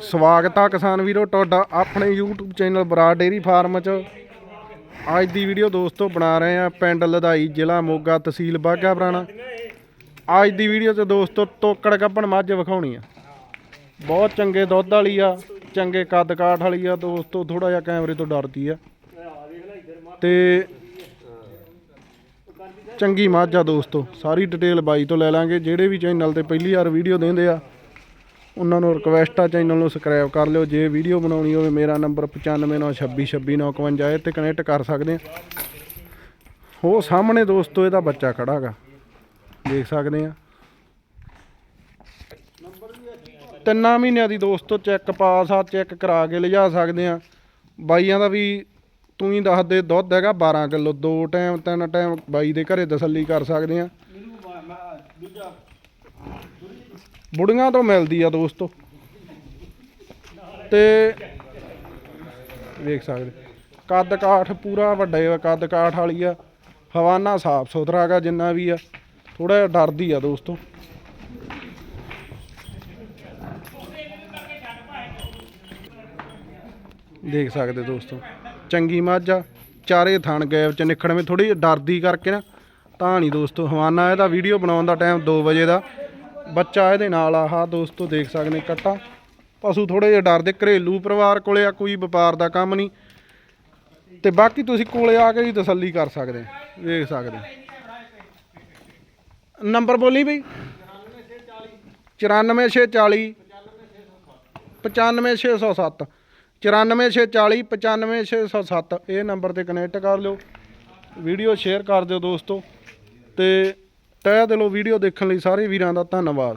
ਸਵਾਗਤ ਆ ਕਿਸਾਨ ਵੀਰੋ, ਤੁਹਾਡਾ ਆਪਣੇ YouTube ਚੈਨਲ ਬਰਾ ਡੇਰੀ ਫਾਰਮ 'ਚ। ਅੱਜ ਦੀ ਵੀਡੀਓ ਦੋਸਤੋ ਬਣਾ ਰਹੇ ਆ ਪਿੰਡ ਲਦਾਈ, ਜ਼ਿਲ੍ਹਾ ਮੋਗਾ ਤਹਿਸੀਲ ਬਾਘਾ ਪੁਰਾਣਾ। ਅੱਜ ਦੀ ਵੀਡੀਓ 'ਚ ਦੋਸਤੋ ਟੋਕੜ ਕੱਪਣ ਮੱਝ ਵਿਖਾਉਣੀ ਆ। ਬਹੁਤ ਚੰਗੇ ਦੁੱਧ ਵਾਲੀ ਆ, ਚੰਗੇ ਕੱਦ ਕਾਠ ਵਾਲੀ ਆ, ਦੋਸਤੋ ਥੋੜਾ ਜਿਹਾ ਕੈਮਰੇ ਤੋਂ ਡਰਦੀ ਆ। ਤੇ ਚੰਗੀ ਮੱਝ ਆ ਦੋਸਤੋ, ਸਾਰੀ ਡਿਟੇਲ ਬਾਈ ਤੋਂ ਲੈ ਲਾਂਗੇ। ਜਿਹੜੇ ਵੀ ਚੈਨਲ ਤੇ ਪਹਿਲੀ ਵਾਰ ਵੀਡੀਓ ਦਿੰਦੇ ਆ ਉਹਨਾਂ ਨੂੰ ਰਿਕਵੈਸਟ ਆ ਚੈਨਲ ਨੂੰ ਸਬਸਕ੍ਰਾਈਬ ਕਰ ਲਿਓ। ਜੇ ਵੀਡੀਓ ਬਣਾਉਣੀ ਹੋਵੇ, ਮੇਰਾ ਨੰਬਰ 9596262951 ਇਹ ਤੇ ਕਨੈਕਟ ਕਰ ਸਕਦੇ ਆ। ਉਹ ਸਾਹਮਣੇ ਦੋਸਤੋ, ਇਹਦਾ ਬੱਚਾ ਖੜਾ ਹੈਗਾ। ਦੇਖ ਸਕਦੇ ਆ। ਤਿੰਨਾਂ ਮਹੀਨਿਆਂ ਦੀ ਦੋਸਤੋ ਚੈੱਕ ਪਾਸ ਆ ਚੈੱਕ ਕਰਾ ਕੇ ਲਿਜਾ ਸਕਦੇ ਆ। ਬਾਈਆਂ ਦਾ ਵੀ ਤੂੰ ਹੀ ਦੱਸ ਦੇ, ਦੁੱਧ ਹੈਗਾ 12 ਕਿਲੋ। ਦੋ ਟਾਈਮ ਤਿੰਨ ਟਾਈਮ ਬਾਈ ਦੇ ਘਰੇ ਤਸੱਲੀ ਕਰ ਸਕਦੇ ਆ। ਬੁੜੀਆਂ ਤੋਂ ਮਿਲਦੀ ਆ ਦੋਸਤੋ। ਤੇ ਵੇਖ ਸਕਦੇ। ਕੱਦ ਕਾਠ ਪੂਰਾ ਵੱਡਾ ਕੱਦ ਕਾਠ ਵਾਲੀ ਆ। ਹਵਾਨਾ ਸਾਫ਼ ਸੁਥਰਾ ਹੈਗਾ ਜਿੰਨਾ ਵੀ ਆ। ਥੋੜਾ ਜਿਹਾ ਡਰਦੀ ਆ ਦੋਸਤੋ। ਦੇਖ ਸਕਦੇ ਦੋਸਤੋ। ਚੰਗੀ ਮੱਝ ਆ। ਚਾਰੇ ਥਣ ਗੈਪ ਚ ਨਿਕੜਵੇਂ ਥੋੜੀ ਡਰਦੀ ਕਰਕੇ ਨਾ। ਤਾਂ ਨਹੀਂ ਦੋਸਤੋ, ਹਵਾਨਾ ਇਹਦਾ ਵੀਡੀਓ ਬਣਾਉਣ ਦਾ ਟਾਈਮ 2 ਵਜੇ ਦਾ। ਬੱਚਾ ਇਹਦੇ ਨਾਲ ਆ, ਆਹ ਦੋਸਤੋ ਦੇਖ ਸਕਦੇ ਕੱਟਾ। ਪਸ਼ੂ ਥੋੜੇ ਜਿਹਾ ਡਰਦੇ, ਘਰੇਲੂ ਪਰਿਵਾਰ ਕੋਲੇ ਆ, ਕੋਈ ਵਪਾਰ ਦਾ ਕੰਮ ਨਹੀਂ। ਤੇ ਬਾਕੀ ਤੁਸੀਂ ਕੋਲੇ ਆ ਕੇ ਵੀ ਤਸੱਲੀ ਕਰ ਸਕਦੇ, ਵੇਖ ਸਕਦੇ। ਨੰਬਰ ਬੋਲੀ ਬਈ। 94640 95607 94640 95607 ਇਹ ਨੰਬਰ ਤੇ ਕਨੈਕਟ ਕਰ ਲਿਓ। ਵੀਡੀਓ ਸ਼ੇਅਰ ਕਰ ਦਿਓ ਦੋਸਤੋ। ਤੇ ਤਹਿ ਦਿਲੋਂ ਵੀਡੀਓ ਦੇਖਣ ਲਈ ਸਾਰੇ ਵੀਰਾਂ ਦਾ ਧੰਨਵਾਦ।